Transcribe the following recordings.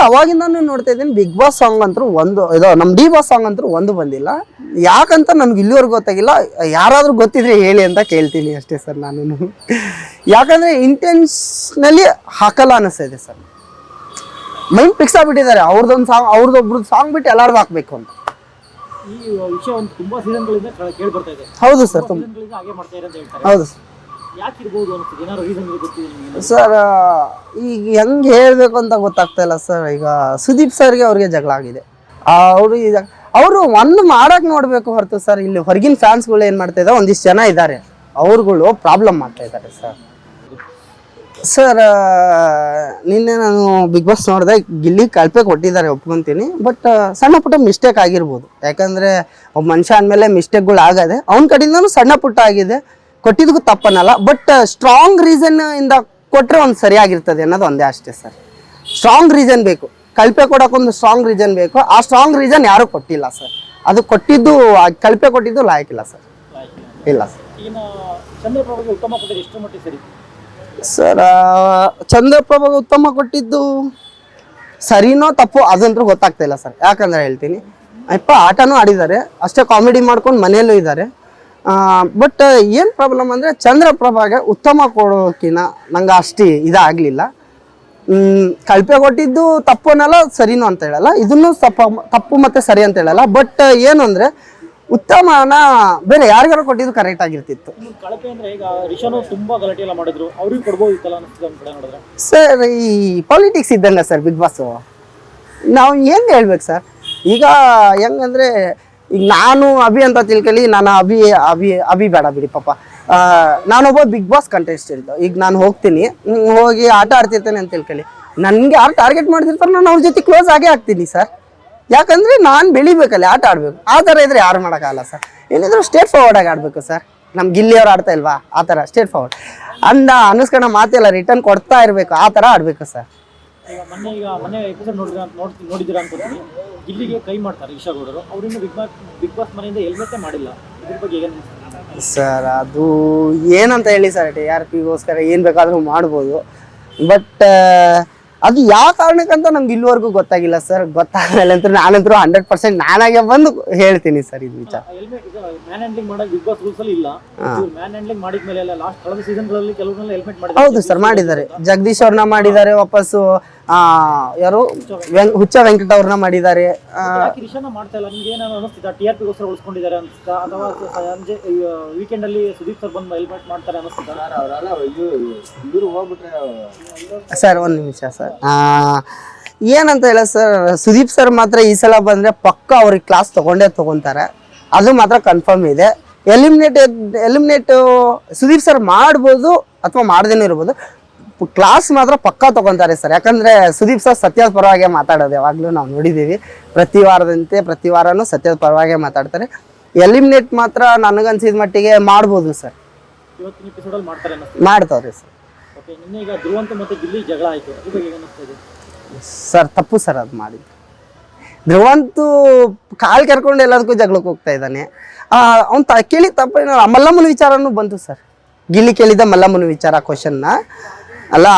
Sir ಅವಾಗಿಂದಾನು ನೋಡ್ತಾ ಇದ್ದೀನಿ big boss song ಅಂತೂ ಒಂದು ಇದು ನಮ್ಮ ಡಿ ಬಾಸ್ ಸಾಂಗ್ ಅಂತೂ ಒಂದು ಬಂದಿಲ್ಲ. ಯಾಕಂತ ನನಗೆ ಇಲ್ಲಿವರೆಗೂ ಗೊತ್ತಾಗಿಲ್ಲ. ಯಾರಾದರೂ ಗೊತ್ತಿದ್ರೆ ಹೇಳಿ ಅಂತ ಕೇಳ್ತೀನಿ ಅಷ್ಟೇ ಸರ್ ನಾನು. ಯಾಕಂದರೆ ಇಂಟೆನ್ಸ್ನಲ್ಲಿ ಹಾಕಲ್ಲ ಅನ್ನಿಸ್ತಿದೆ ಸರ್. Mind fix ಆಗಿಬಿಟ್ಟಿದ್ದಾರೆ. ಅವ್ರದ್ದೊಂದು ಸಾಂಗ್ ಅವ್ರದ್ದೊಬ್ರದ್ದು ಸಾಂಗ್ ಬಿಟ್ಟು ಎಲ್ಲಾರ್ದು ಹಾಕಬೇಕು ಅಂತ. ಈ ವಿಷಯ ಒಂದು ತುಂಬಾ ಸೀಸನ್ಗಳಿಂದ ಕೇಳಿ ಬರ್ತಾ ಇದೆ. ಹೌದು ಸರ್ ತುಂಬ ಹೌದು ಸರ್. ಸರ್ ಈಗ ಹೆಂಗೆ ಹೇಳಬೇಕು ಅಂತ ಗೊತ್ತಾಗ್ತಾ ಇಲ್ಲ ಸರ್ ಈಗ ಸುದೀಪ್ ಸರ್ಗೆ ಅವ್ರಿಗೆ ಜಗಳ ಆಗಿದೆ. ಅವರು ಈಗ, ಅವರು ಒಂದು ಮಾಡೋಕೆ ನೋಡಬೇಕು ಹೊರತು ಸರ್ ಇಲ್ಲಿ ಹೊರಗಿನ ಫ್ಯಾನ್ಸ್ಗಳು ಏನು ಮಾಡ್ತಾ ಇದ್ದಾರೆ ಒಂದಿಷ್ಟು ಜನ ಇದ್ದಾರೆ ಅವ್ರುಗಳು ಪ್ರಾಬ್ಲಮ್ ಮಾಡ್ತಾ ಇದ್ದಾರೆ ಸರ್ ಸರ್ ನಿನ್ನೆ ನಾನು ಬಿಗ್ ಬಾಸ್ ನೋಡಿದೆ, ಗಿಲ್ಲಿ ಕಳಪೆ ಕೊಟ್ಟಿದ್ದಾರೆ, ಒಪ್ಕೊಂತೀನಿ. ಬಟ್ ಸಣ್ಣ ಪುಟ್ಟ ಮಿಸ್ಟೇಕ್ ಆಗಿರ್ಬೋದು. ಯಾಕಂದರೆ, ಒಬ್ಬ ಮನುಷ್ಯ ಅಂದಮೇಲೆ ಮಿಸ್ಟೇಕ್ಗಳು ಆಗದೆ, ಅವ್ನ ಕಡೆಯಿಂದನೂ ಸಣ್ಣ ಪುಟ್ಟ ಆಗಿದೆ. ಕೊಟ್ಟಿದ್ದಕ್ಕೂ ತಪ್ಪನ್ನಲ್ಲ ಬಟ್ ಸ್ಟ್ರಾಂಗ್ ರೀಸನ್ ಇಂದ ಕೊಟ್ಟರೆ ಒಂದು ಸರಿಯಾಗಿರ್ತದೆ ಅನ್ನೋದು ಒಂದೇ ಅಷ್ಟೇ ಸರ್ ಸ್ಟ್ರಾಂಗ್ ರೀಸನ್ ಬೇಕು. ಕಳಪೆ ಕೊಡೋಕ್ಕೊಂದು ಸ್ಟ್ರಾಂಗ್ ರೀಸನ್ ಬೇಕು. ಆ ಸ್ಟ್ರಾಂಗ್ ರೀಸನ್ ಯಾರೂ ಕೊಟ್ಟಿಲ್ಲ ಸರ್ ಅದು ಕೊಟ್ಟಿದ್ದು ಕಳಪೆ ಕೊಟ್ಟಿದ್ದು ಲಾಯಕ್ಕಿಲ್ಲ ಸರ್ ಇಲ್ಲ ಸರಿ? ಸರ್ ಚಂದ್ರಪ್ರಭಾಗ ಉತ್ತಮ ಕೊಟ್ಟಿದ್ದು ಸರಿನೋ ತಪ್ಪು ಅದಂತೂ ಗೊತ್ತಾಗ್ತಾ ಇಲ್ಲ ಸರ್ ಯಾಕಂದ್ರೆ ಹೇಳ್ತೀನಿ ಅಪ್ಪ ಆಟನೂ ಆಡಿದ್ದಾರೆ ಅಷ್ಟೇ ಕಾಮಿಡಿ ಮಾಡ್ಕೊಂಡು ಮನೆಯಲ್ಲೂ ಇದ್ದಾರೆ. ಬಟ್ ಏನು ಪ್ರಾಬ್ಲಮ್ ಅಂದರೆ ಚಂದ್ರಪ್ರಭಾಗೆ ಉತ್ತಮ ಕೊಡೋಕಿನ ನಂಗೆ ಅಷ್ಟು ಇದಾಗಲಿಲ್ಲ. ಕಳಪೆ ಕೊಟ್ಟಿದ್ದು ತಪ್ಪು ಅನ್ನಲ್ಲ ಸರಿನೂ ಅಂತ ಹೇಳಲ್ಲ. ಇದನ್ನು ತಪ್ಪ ತಪ್ಪು ಮತ್ತು ಸರಿ ಅಂತ ಹೇಳಲ್ಲ. ಬಟ್ ಏನು ಅಂದರೆ ಉತ್ತಮನ ಬೇರೆ ಯಾರಿಗಾರು ಕೊಟ್ಟಿದ್ದು ಕರೆಕ್ಟ್ ಆಗಿರ್ತಿತ್ತು. ಸರ್ ಈ ಪಾಲಿಟಿಕ್ಸ್ ಇದ್ದಂಗೆ ಸರ್ ಬಿಗ್ ಬಾಸು ನಾವು ಹೆಂಗೆ ಹೇಳ್ಬೇಕು ಸರ್ ಈಗ ಹೆಂಗಂದ್ರೆ ಈಗ ನಾನು ಅಭಿ ಅಂತ ತಿಳ್ಕೊಳ್ಳಿ, ನಾನು ಅಭಿ ಅಭಿ ಅಭಿ ಬೇಡ ಬಿಡಿ ಪಾಪ. ನಾನೊಬ್ಬ ಬಿಗ್ ಬಾಸ್ ಕಂಟೆಸ್ಟೆಂಟ್ ಈಗ ನಾನು ಹೋಗ್ತೀನಿ ಹೋಗಿ ಆಟ ಆಡ್ತಿರ್ತೇನೆ ಅಂತ ತಿಳ್ಕೊಳ್ಳಿ. ನನಗೆ ಯಾರು ಟಾರ್ಗೆಟ್ ಮಾಡ್ತಿರ್ತಾರೆ ನಾನು ಅವ್ರ ಜೊತೆ ಕ್ಲೋಸ್ ಆಗೇ ಆಗ್ತೀನಿ ಸರ್ ಯಾಕಂದರೆ ನಾನು ಬೆಳಿಬೇಕಲ್ಲ, ಆಟ ಆಡಬೇಕು. ಆ ಥರ ಇದ್ರೆ ಯಾರು ಮಾಡೋಕ್ಕಾಗಲ್ಲ ಸರ್ ಏನಿದ್ರು ಸ್ಟೇಟ್ ಫಾರ್ವರ್ಡ್ ಆಗಿ ಆಡಬೇಕು ಸರ್ ನಮ್ಮ ಗಿಲ್ಲಿಯವ್ರು ಆಡ್ತಾ ಇಲ್ವಾ? ಆ ಥರ ಸ್ಟೇಟ್ ಫಾರ್ವರ್ಡ್ ಅಂದ ಅನಿಸ್ಕೊಂಡ ಮಾತೆಲ್ಲ ರಿಟರ್ನ್ ಕೊಡ್ತಾ ಇರಬೇಕು, ಆ ಥರ ಆಡಬೇಕು ಸರ್ ಈಗ ಮೊನ್ನೆ ಈಗ ಮೊನ್ನೆ ಎಪಿಸೋಡ್ ನೋಡಿದ್ರ ನೋಡ್ ನೋಡಿದಿರ ಅನ್ಕೋತೀನಿ. ಇಲ್ಲಿಗೆ ಕೈ ಮಾಡ್ತಾರೆ ಈಶಾ ಗೌಡರು ಅವ್ರಿಂದ ಬಿಗ್ ಬಾಸ್ ಬಿಗ್ ಬಾಸ್ ಮನೆಯಿಂದ ಹೆಲ್ಮೆಟ್ಟೇ ಮಾಡಿಲ್ಲ. ಇದ್ರ ಬಗ್ಗೆ ಏನು ಸರ್, ಅದು ಏನಂತ ಹೇಳಿ ಸರ್, ಟಿ ಆರ್ ಪಿಗೋಸ್ಕರ ಏನು ಬೇಕಾದರೂ ಮಾಡ್ಬೋದು. ಬಟ್ ಅದು ಯಾವ ಕಾರಣಕ್ಕಂತ ನಮ್ಗೆ ಇಲ್ಲಿವರೆಗೂ ಗೊತ್ತಾಗಿಲ್ಲ ಸರ್. ಗೊತ್ತಾಗಲ್ಲ ಅಂತ ನಾನಂತರೂ ಹಂಡ್ರೆಡ್ ಪರ್ಸೆಂಟ್ ನಾನಾಗೆ ಬಂದು ಹೇಳ್ತೀನಿ ಸರ್ ಇದು ವಿಚಾರ. ಹೌದು ಸರ್ ಮಾಡಿದ್ದಾರೆ. ಜಗದೀಶ್ ಅವ್ರನ್ನ ಮಾಡಿದ್ದಾರೆ ವಾಪಸ್ಸು. ಯಾರು? ಹುಚ್ಚ ವೆಂಕಟ ಅವ್ರನ್ನ ಮಾಡಿದ್ದಾರೆ. ರಿಷಾನ ಮಾಡ್ತಾ ಇಲ್ಲ? ನಿಮ್ಗೆ ಏನಾದ್ರು ಅನಿಸ್ತಿದ್ದ ಟಿ ಆರ್ ಪಿಗೋಸ್ಕರ ಉಳಿಸ್ಕೊಂಡಿದ್ದಾರೆ ಅನಿಸ್ತಾ? ಅಥವಾ ಸಂಜೆ ವೀಕೆಂಡ್ ಅಲ್ಲಿ ಸುದೀಪ್ ಸರ್ ಬಂದು ಹೆಲ್ಮೆಟ್ ಮಾಡ್ತಾರೆ ಅನಿಸ್ತಿದ್ದ ಸರ್ ಒಂದು ನಿಮಿಷ ಸರ್. ಆ, ಏನಂತ ಹೇಳ ಸರ್ ಸುದೀಪ್ ಸರ್ ಮಾತ್ರ ಈ ಸಲ ಬಂದರೆ ಪಕ್ಕ ಅವ್ರಿಗೆ ಕ್ಲಾಸ್ ತಗೊಂಡೇ ತೊಗೊತಾರೆ. ಅದು ಮಾತ್ರ ಕನ್ಫರ್ಮ್ ಇದೆ. ಎಲಿಮಿನೇಟ್ ಎಲಿಮಿನೇಟ್ ಸುದೀಪ್ ಸರ್ ಮಾಡ್ಬೋದು ಅಥವಾ ಮಾಡ್ದೇನೂ ಇರ್ಬೋದು. ಕ್ಲಾಸ್ ಮಾತ್ರ ಪಕ್ಕ ತಗೊಂತಾರೆ ಸರ್ ಯಾಕಂದ್ರೆ ಸುದೀಪ್ ಸರ್ ಸತ್ಯದ ಪರವಾಗಿ ಮಾತಾಡೋದು ಯಾವಾಗಲೂ ನಾವು ನೋಡಿದ್ದೀವಿ ಪ್ರತಿ ವಾರದಂತೆ ಪ್ರತಿ ವಾರನೂ ಸತ್ಯದ ಪರವಾಗಿ ಮಾತಾಡ್ತಾರೆ. ಎಲಿಮಿನೇಟ್ ಮಾತ್ರ ನನಗನ್ಸಿದ ಮಟ್ಟಿಗೆ ಮಾಡ್ಬೋದು ಸರ್ ಮಾಡ್ತಾವ್ರಿ ಸರ್ ಸರ್ ತಪ್ಪು ಸರ್ ಅದು ಮಾಡಿದ್ದು. ಧ್ರುವಂತು ಕಾಲು ಕರ್ಕೊಂಡು ಎಲ್ಲದಕ್ಕೂ ಜಗಳಕ್ಕೆ ಹೋಗ್ತಾ ಇದ್ದಾನೆ. ಅವ್ನು ತ ಕೇಳಿ ತಪ್ಪ ಮಲ್ಲಮ್ಮನ ವಿಚಾರನೂ ಬಂತು ಸರ್ ಗಿಲ್ಲಿ ಕೇಳಿದ ಮಲ್ಲಮ್ಮನ ವಿಚಾರ ಕ್ವಶನ್ನ ಅಲ್ಲ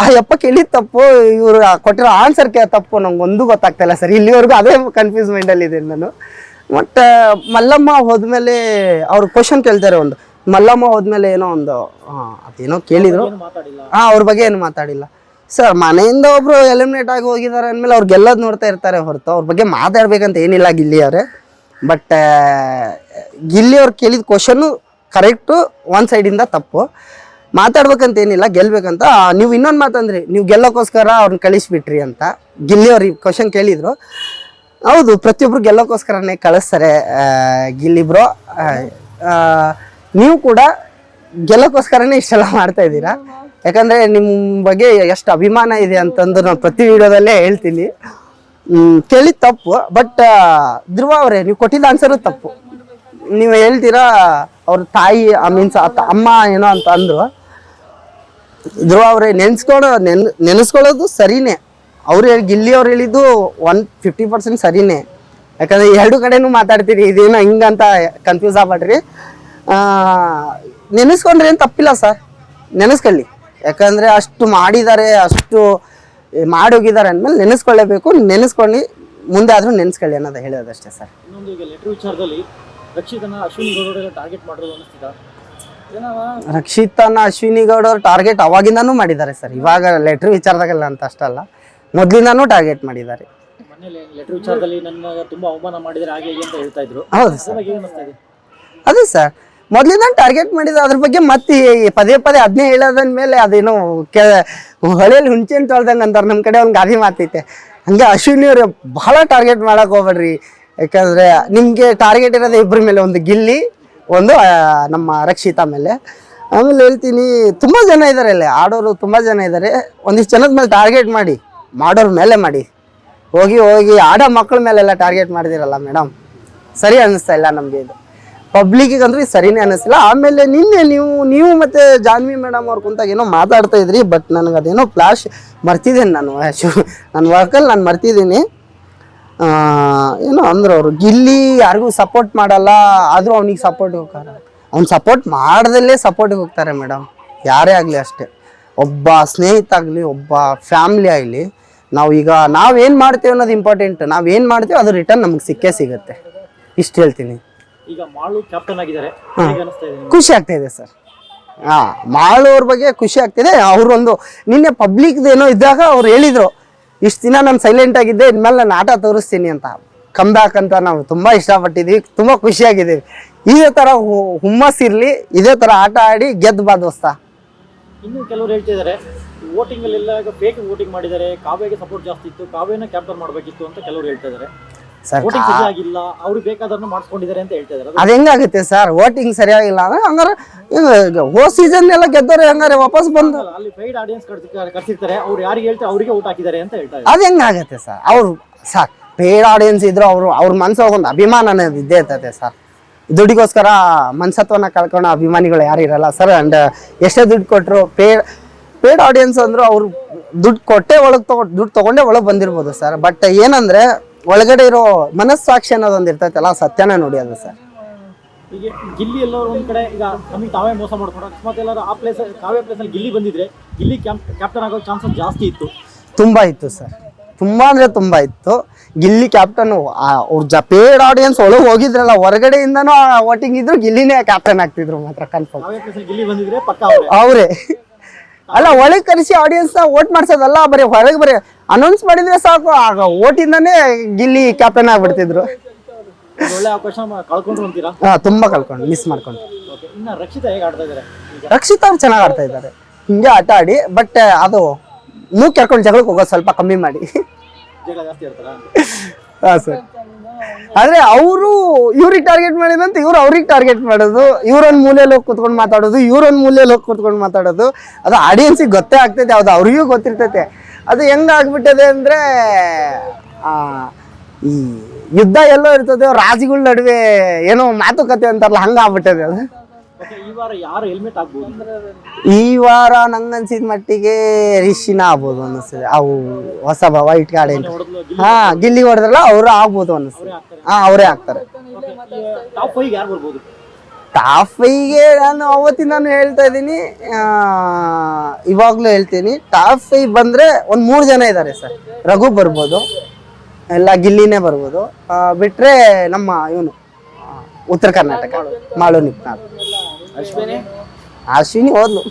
ಆ ಯಪ್ಪ ಕೇಳಿದ ತಪ್ಪು ಇವರು ಕೊಟ್ಟಿರೋ ಆನ್ಸರ್ ಕೇ ತಪ್ಪು ನಂಗೆ ಒಂದು ಗೊತ್ತಾಗ್ತಾ ಇಲ್ಲ ಸರ್. ಇಲ್ಲಿವರೆಗೂ ಅದೇ ಕನ್ಫ್ಯೂಸ್ ಮೈಂಡಲ್ಲಿ ಇದ್ದೀನಿ ನಾನು. ಮತ್ತು ಮಲ್ಲಮ್ಮ ಹೋದ್ಮೇಲೆ ಅವ್ರು ಕ್ವಶನ್ ಕೇಳ್ತಾರೆ ಒಂದು. ಮಲ್ಲಮ್ಮ ಹೋದ್ಮೇಲೆ ಏನೋ ಒಂದು ಅದೇನೋ ಕೇಳಿದ್ರು. ಹಾಂ ಅವ್ರ ಬಗ್ಗೆ ಏನು ಮಾತಾಡಿಲ್ಲ. ಸರ್ ಮನೆಯಿಂದ ಒಬ್ರು ಎಲಿಮಿನೇಟ್ ಆಗಿ ಹೋಗಿದ್ದಾರೆ ಅಂದಮೇಲೆ ಅವ್ರು ಗೆಲ್ಲೋದು ನೋಡ್ತಾ ಇರ್ತಾರೆ ಹೊರತು. ಅವ್ರ ಬಗ್ಗೆ ಮಾತಾಡ್ಬೇಕಂತ ಏನಿಲ್ಲ ಗಿಲ್ಲಿ ಅವರೇ. ಬಟ್ ಗಿಲ್ಲಿ ಅವ್ರು ಕೇಳಿದ ಕ್ವಶನ್ನು ಕರೆಕ್ಟು ಒನ್ ಸೈಡಿಂದ ತಪ್ಪು. ಮಾತಾಡ್ಬೇಕಂತ ಏನಿಲ್ಲ ಗೆಲ್ಬೇಕಂತ ನೀವು ಇನ್ನೊಂದು ಮಾತಂದ್ರಿ ನೀವು ಗೆಲ್ಲೋಕ್ಕೋಸ್ಕರ ಅವ್ರನ್ನ ಕಳಿಸ್ಬಿಟ್ರಿ ಅಂತ. ಗಿಲ್ಲಿ ಅವ್ರಿಗೆ ಕ್ವಶನ್ ಕೇಳಿದ್ರು. ಹೌದು, ಪ್ರತಿಯೊಬ್ರು ಗೆಲ್ಲೋಕ್ಕೋಸ್ಕರನೇ ಕಳಿಸ್ತಾರೆ ಗಿಲ್ಲಿ ಬ್ರೋ ನೀವು ಕೂಡ ಗೆಲ್ಲೋಕ್ಕೋಸ್ಕರನೇ ಇಷ್ಟೆಲ್ಲ ಮಾಡ್ತಾ ಇದ್ದೀರಾ? ಯಾಕಂದ್ರೆ ನಿಮ್ಮ ಬಗ್ಗೆ ಎಷ್ಟು ಅಭಿಮಾನ ಇದೆ ಅಂತಂದು ನಾನು ಪ್ರತಿ ವಿಡಿಯೋದಲ್ಲೇ ಹೇಳ್ತೀನಿ. ಕೇಳಿ ತಪ್ಪು, ಬಟ್ ಧ್ರುವ ಅವರೇ, ನೀವು ಕೊಟ್ಟಿದ್ದ ಆನ್ಸರು ತಪ್ಪು. ನೀವು ಹೇಳ್ತೀರಾ, ಅವ್ರ ತಾಯಿ ಮೀನ್ಸ್ ಅಮ್ಮ ಏನೋ ಅಂತ ಅಂದ್ರು. ಧ್ರುವ ಅವರೇ, ನೆನ್ಸ್ಕೊಳೋ, ನೆನ್, ನೆನೆಸ್ಕೊಳ್ಳೋದು ಸರಿನೇ. ಅವ್ರು ಗಿಲ್ಲಿ ಅವ್ರು ಹೇಳಿದ್ದು ಒನ್ ಫಿಫ್ಟಿ ಪರ್ಸೆಂಟ್ ಸರಿನೇ. ಯಾಕಂದ್ರೆ ಎರಡು ಕಡೆನೂ ಮಾತಾಡ್ತೀರಿ, ಇದೇನೋ ಹಿಂಗಂತ ಕನ್ಫ್ಯೂಸ್ ಆಗ್ಬೇಡ್ರಿ ನೆನೆಸ್ಕೊಂಡ್ರೆ ಏನು ತಪ್ಪಿಲ್ಲ ಸರ್. ನೆನೆಸ್ಕೊಳ್ಳಿ. ಯಾಕಂದ್ರೆ ಅಷ್ಟು ಮಾಡಿದ್ದಾರೆ, ಅಷ್ಟು ಮಾಡಿ ಹೋಗಿದ್ದಾರೆ ಅಂದಮೇಲೆ ನೆನೆಸ್ಕೊಳ್ಳೇಬೇಕು. ನೆನೆಸ್ಕೊಂಡು ಮುಂದೆ ಆದರೂ ನೆನೆಸ್ಕೊಳ್ಳಿ ಅನ್ನೋದು ಹೇಳೋದಷ್ಟೇ ಸರ್. ಇನ್ನೊಂದು ಈಗ ಲೆಟ್ರ್ ವಿಚಾರದಲ್ಲಿ ರಕ್ಷಿತನ ಅಶ್ವಿನ್ ಗೌಡ ಟಾರ್ಗೆಟ್ ಮಾಡಿರೋದು ರಕ್ಷಿತನ ಅಶ್ವಿನಿ ಗೌಡ ಅವ್ರು ಟಾರ್ಗೆಟ್ ಅವಾಗಿಂದನೂ ಮಾಡಿದ್ದಾರೆ ಸರ್. ಇವಾಗ ಲೆಟ್ರ್ ವಿಚಾರದಾಗಲ್ಲ ಅಂತ ಅಷ್ಟಲ್ಲ ಮೊದಲಿಂದನೂ ಟಾರ್ಗೆಟ್ ಮಾಡಿದ್ದಾರೆ. ಮನೇಲಿ ಲೆಟರ್ ವಿಚಾರದಲ್ಲಿ ನನ್ನ ತುಂಬಾ ಅವಮಾನ ಮಾಡಿದ್ರೆ ಹಾಗೆ ಹೀಗೆ ಅಂತ ಹೇಳ್ತಾ ಇದ್ರು. ಹೌದು ಸರ್ ಅದೇ ಸರ್ ಮೊದ್ಲಿಂದ ಟಾರ್ಗೆಟ್ ಮಾಡಿದ ಅದ್ರ ಬಗ್ಗೆ ಮತ್ತೆ ಪದೇ ಪದೇ ಅದನ್ನೇ ಹೇಳೋದನ್ ಮೇಲೆ ಅದೇನು ಕೆ ಹೊಳೆಯಲ್ಲಿ ಹುಂಚೆನ್ ತೊಳ್ದಂಗೆ ಅಂತಾರೆ. ನಮ್ಮ ಕಡೆ ಒಂದು ಗಾದಿ ಮಾತೈತೆ ಹಂಗೆ ಅಶ್ವಿನಿ ಅವ್ರು ಬಹಳ ಟಾರ್ಗೆಟ್ ಮಾಡಕ್ ಹೋಗ್ಬೇಡ್ರಿ. ಯಾಕಂದ್ರೆ ನಿಮಗೆ ಟಾರ್ಗೆಟ್ ಇರೋದು ಇಬ್ಬರ ಮೇಲೆ ಒಂದು ಗಿಲ್ಲಿ ಒಂದು ನಮ್ಮ ರಕ್ಷಿತಾ ಮೇಲೆ. ಆಮೇಲೆ ಹೇಳ್ತೀನಿ, ತುಂಬ ಜನ ಇದ್ದಾರೆ ಇಲ್ಲಿ. ಆಡೋರು ತುಂಬ ಜನ ಇದ್ದಾರೆ ಒಂದಿಷ್ಟು ಜನದ ಮೇಲೆ ಟಾರ್ಗೆಟ್ ಮಾಡಿ. ಮಾಡೋರ ಮೇಲೆ ಮಾಡಿ. ಹೋಗಿ ಹೋಗಿ, ಆಡೋ ಮಕ್ಕಳ ಮೇಲೆಲ್ಲ ಟಾರ್ಗೆಟ್ ಮಾಡಿದಿರಲ್ಲ ಮೇಡಮ್ ಸರಿ ಅನ್ನಿಸ್ತಾ ಇಲ್ಲ ನಮಗೆ ಇದು. ಪಬ್ಲಿಕ್ಕಿಗೆ ಅಂದ್ರೆ ಸರಿನೇ ಅನ್ನಿಸ್ತಿಲ್ಲ. ಆಮೇಲೆ ನಿನ್ನೆ ನೀವು ನೀವು ಮತ್ತೆ ಜಾನ್ವಿ ಮೇಡಮ್ ಅವ್ರು ಕುಂತಾಗ ಏನೋ ಮಾತಾಡ್ತಾ ಇದ್ರಿ ಬಟ್ ನನಗೆ ಅದೇನೋ ಫ್ಲಾಶ್ ಮರ್ತಿದ್ದೀನಿ ನಾನು. ನನ್ನ ವರ್ಕಲ್ಲಿ ನಾನು ಮರ್ತಿದ್ದೀನಿ. ಏನೋ ಅಂದ್ರೆ ಅವರು ಗಿಲ್ಲಿ ಯಾರಿಗೂ ಸಪೋರ್ಟ್ ಮಾಡಲ್ಲ ಆದರೂ ಅವನಿಗೆ ಸಪೋರ್ಟ್ ಹೋಗ್ತಾರೆ. ಅವ್ನು ಸಪೋರ್ಟ್ ಮಾಡ್ದಲ್ಲೇ ಸಪೋರ್ಟಿಗೆ ಹೋಗ್ತಾರೆ ಮೇಡಮ್ ಯಾರೇ ಆಗಲಿ ಅಷ್ಟೇ. ಒಬ್ಬ ಸ್ನೇಹಿತ ಆಗಲಿ ಒಬ್ಬ ಫ್ಯಾಮ್ಲಿ ಆಗಲಿ ನಾವು ಈಗ ನಾವೇನು ಮಾಡ್ತೀವಿ ಅನ್ನೋದು ಇಂಪಾರ್ಟೆಂಟ್ ನಾವೇನು ಮಾಡ್ತೀವಿ ಅದು ರಿಟರ್ನ್ ನಮಗೆ ಸಿಕ್ಕೇ ಸಿಗುತ್ತೆ. ಇಷ್ಟು ಹೇಳ್ತೀನಿ. ಈಗ ಮಾಳು ಕ್ಯಾಪ್ಟನ್ ಆಗಿದ್ದಾರೆ. ಖುಷಿ ಆಗ್ತಾ ಇದೆ ಸರ್. ಹಾಂ ಮಾಳೋರ್ ಬಗ್ಗೆ ಖುಷಿ ಆಗ್ತಿದೆ. ಅವರೊಂದು ನಿನ್ನೆ ಪಬ್ಲಿಕ್ದು ಏನೋ ಇದ್ದಾಗ ಅವ್ರು ಹೇಳಿದರು ಇಷ್ಟು ದಿನ ನಾನು ಸೈಲೆಂಟ್ ಆಗಿದ್ದೆ, ಇನ್ಮೇಲೆ ನಾನು ಆಟ ತೋರಿಸ್ತೀನಿ ಅಂತ. ಕಮ್ ಬ್ಯಾಕ್ ಅಂತ ನಾವು ತುಂಬ ಇಷ್ಟಪಟ್ಟಿದ್ವಿ, ತುಂಬ ಖುಷಿಯಾಗಿದ್ದೀವಿ. ಇದೇ ಥರ ಹು- ಹುಮ್ಮಸ್ ಇರಲಿ, ಇದೇ ಥರ ಆಟ ಆಡಿ ಗೆದ್ದು ಬಾ ದೋಸ್ತ. ಇನ್ನು ಕೆಲವರು ಹೇಳ್ತಾ ಇದಾರೆ ವೋಟಿಂಗ್ ಅಲ್ಲೆಲ್ಲ ಈಗ ಫೇಕ್ ವೋಟಿಂಗ್ ಮಾಡಿದ್ದಾರೆ, ಕಾವ್ಯಗೆ ಸಪೋರ್ಟ್ ಜಾಸ್ತಿ ಇತ್ತು, ಕಾವ್ಯನ ಕ್ಯಾಪ್ಚರ್ ಮಾಡಬೇಕಿತ್ತು ಅಂತ ಕೆಲವರು ಹೇಳ್ತಾ ಇದ್ದಾರೆ ಸರ್ ವೋಟಿಂಗ್ ಸರಿಯಾಗಿಲ್ಲ ಅವ್ರಿಗೆ ಬೇಕಾದನ್ನು ಮಾಡ್ಕೊಂಡಿದ್ದಾರೆ ಅಂತ ಹೇಳ್ತಾ ಇದ್ದಾರೆ. ಅದು ಹೆಂಗಾಗುತ್ತೆ ಸರ್ ವೋಟಿಂಗ್ ಸರಿಯಾಗಿಲ್ಲ ಅಂದ್ರೆ ಹಂಗಾರೆ ಈಗ ಹೋ ಸೀಸನ್ ಎಲ್ಲ ಗೆದ್ದವ್ರೆ ಹಂಗಾರೆ ವಾಪಸ್ ಬಂದು ಅಲ್ಲಿ ಪೈಡ್ ಆಡಿಯನ್ಸ್ ಕರ್ಸಿರ್ತಾರೆ ಅವ್ರು ಯಾರಿಗೆ ಹೇಳ್ತಾರೆ ಅವರಿಗೆ ಊಟ ಹಾಕಿದ್ದಾರೆ ಅಂತ ಹೇಳ್ತಾ ಇದ್ದಾರೆ. ಅದು ಹೆಂಗಾಗತ್ತೆ ಸರ್ ಅವ್ರು ಸರ್ ಪೇಡ್ ಆಡಿಯನ್ಸ್ ಇದ್ರು ಅವರು ಅವ್ರ ಮನ್ಸೊಳಗೆ ಒಂದು ಅಭಿಮಾನ ಅನ್ನೋದು ಇದ್ದೇ ಇರ್ತೈತೆ ಸರ್ ದುಡ್ಡಿಗೋಸ್ಕರ ಮನ್ಸತ್ವನ ಕಳ್ಕೊಳ್ಳೋ ಅಭಿಮಾನಿಗಳು ಯಾರು ಇರಲ್ಲ ಸರ್ ಅಂಡ್ ಎಷ್ಟೇ ದುಡ್ಡು ಕೊಟ್ಟರು ಪೇಡ್ ಪೇಡ್ ಆಡಿಯನ್ಸ್ ಅಂದರು ಅವ್ರು ದುಡ್ಡು ಕೊಟ್ಟೆ ಒಳಗೆ ತಗೊಂಡು ದುಡ್ಡು ತೊಗೊಂಡೇ ಒಳಗೆ ಬಂದಿರ್ಬೋದು ಸರ್ ಬಟ್ ಏನಂದ್ರೆ ಒಳಗಡೆ ಇರೋ ಮನಸ್ಸಾಕ್ಷಿ ಅನ್ನೋದೊಂದು ಇರ್ತೈತಲ್ಲ ಸತ್ಯನ ನೋಡಿ ಅದು ಸರ್. ಈಗ ಗಿಲ್ಲಿ ಎಲ್ಲರೂ ಒಂದ್ ಕಡೆ ಈಗ ನಮಗೆ ತಾವೇ ಮೋಸ ಮಾಡ್ಕೊಂಡು ಅಕಸ್ಮಾತ್ ಎಲ್ಲರೂ ಆ ಪ್ಲೇಸ್ ಕಾವ್ಯ ಪ್ಲೇಸ್ ಅಲ್ಲಿ ಗಿಲ್ಲಿ ಬಂದಿದ್ರೆ ಗಿಲ್ಲಿ ಕ್ಯಾಪ್ಟನ್ ಆಗೋ ಚಾನ್ಸಸ್ ಜಾಸ್ತಿ ಇತ್ತು. ತುಂಬ ಇತ್ತು ಸರ್. ತುಂಬ ಅಂದರೆ ತುಂಬ ಇತ್ತು. ಗಿಲ್ಲಿ ಕ್ಯಾಪ್ಟನ್ ಅವ್ರ ಜ ಪೇಡ್ ಆಡಿಯನ್ಸ್ ಒಳಗೆ ಹೋಗಿದ್ರಲ್ಲ ಹೊರಗಡೆಯಿಂದನೂ ವೋಟಿಂಗ್ ಇದ್ರು ಗಿಲ್ಲಿನೇ ಕ್ಯಾಪ್ಟನ್ ಆಗ್ತಿದ್ರು ಮಾತ್ರ ಕನ್ಫರ್ಮ್ ಗಿಲ್ಲಿ ಬಂದಿದ್ರೆ ಪಕ್ಕ ಅವರೇ. ಅಲ್ಲ ಒಳಗೆ ಕರೆಸಿ ಆಡಿಯನ್ಸ್ ವೋಟ್ ಮಾಡ್ಸೋದಲ್ಲ ಬರೀ ಹೊರಗೆ ಬರೀ ಅನೌನ್ಸ್ ಮಾಡಿದ್ರೆ ಸಾಕು. ಆಗ ಓಟಿಂದನೇ ಗಿಲ್ಲಿ ಕ್ಯಾಪ್ಟನ್ ಆಗ್ಬಿಡ್ತಿದ್ರು. ತುಂಬಾ ಒಳ್ಳೆ ಅವಕಾಶ ಕಳ್ಕೊಂಡ್ರು ಅಂತೀರಾ? ಹಾ ತುಂಬ ಕಳ್ಕೊಂಡು ಮಿಸ್ ಮಾಡ್ಕೊಂಡು ಓಕೆ ಇನ್ನ ರಕ್ಷಿತಾ ಹೇಗೆ ಆಡ್ತಾ ಇದ್ದಾರೆ ರಕ್ಷಿತ್ ಅವ್ರು ಚೆನ್ನಾಗಿ ಆಡ್ತಾ ಇದ್ದಾರೆ ಹಿಂಗೆ ಆಟ ಆಡಿ ಬಟ್ ಅದು ನೂ ಕೆರ್ಕೊಂಡು ಜಗಳಕ್ಕೆ ಹೋಗೋದು ಸ್ವಲ್ಪ ಕಮ್ಮಿ ಮಾಡಿ. ಜಗಳ ಜಾಸ್ತಿ ಆಡ್ತಾರಾ? ಹಾ ಸರ್. ಆದ್ರೆ ಅವರು ಇವ್ರಿಗೆ ಟಾರ್ಗೆಟ್ ಮಾಡಿದಂತ ಇವ್ರು ಅವ್ರಿಗೆ ಟಾರ್ಗೆಟ್ ಮಾಡೋದು. ಇವ್ರೊಂದ್ ಮೂಲೆಯಲ್ಲಿ ಹೋಗಿ ಕುತ್ಕೊಂಡು ಮಾತಾಡೋದು ಇವ್ರೊಂದ್ ಮೂಲೆಯಲ್ಲಿ ಹೋಗಿ ಕುತ್ಕೊಂಡು ಮಾತಾಡೋದು. ಅದು ಆಡಿಯನ್ಸಿಗೆ ಗೊತ್ತೇ ಆಗ್ತೈತೆ ಅದು ಅವ್ರಿಗೂ ಗೊತ್ತಿರ್ತೈತೆ. ಅದು ಹೆಂಗ್ ಆಗ್ಬಿಟ್ಟದೆ ಅಂದ್ರೆ ಈ ಯುದ್ಧ ಎಲ್ಲೋ ಇರ್ತದೆ, ರಾಜಗಳ ನಡುವೆ ಏನೋ ಮಾತುಕತೆ ಅಂತಾರಲ್ಲ, ಹಂಗ ಆಗ್ಬಿಟ್ಟದೆ ಅದು. ಈ ವಾರ ಯಾರು ಹೆಲ್ಮೆಟ್ ಆಗ್ಬೋದು ಈ ವಾರ ನಂಗನ್ಸಿದ ಮಟ್ಟಿಗೆ ರಿಷಿನ ಆಗ್ಬೋದು ಅನ್ನಿಸ್ತದೆ. ಅವು ಹೊಸ ವೈಟ್ ಗಾಡಿ ಹಾ ಗಿಲ್ಲಿ ಹೊಡೆದ್ರಲ್ಲ ಅವರು ಆಗ್ಬೋದು ಅನ್ನಿಸ್ತದೆ. ಹಾ ಅವರೇ ಆಗ್ತಾರೆ ಟಾಪ್ ಫೈಗೆ ನಾನು ಅವತ್ತಿನ ನಾನು ಹೇಳ್ತಾ ಇದ್ದೀನಿ. ಇವಾಗಲೂ ಹೇಳ್ತೀನಿ. ಟಾಪ್ ಫೈವ್ ಬಂದರೆ ಒಂದು ಮೂರು ಜನ ಇದ್ದಾರೆ ಸರ್. ರಘು ಬರ್ಬೋದು. ಎಲ್ಲ ಗಿಲ್ಲಿನೇ ಬರ್ಬೋದು. ಬಿಟ್ರೆ ನಮ್ಮ ಇವನು ಉತ್ತರ ಕರ್ನಾಟಕ ಮಾಳು ನಿಪ್ನಾಳ್. ಅಶ್ವಿನಿ ಅಶ್ವಿನಿ ಹೋದ್ಲು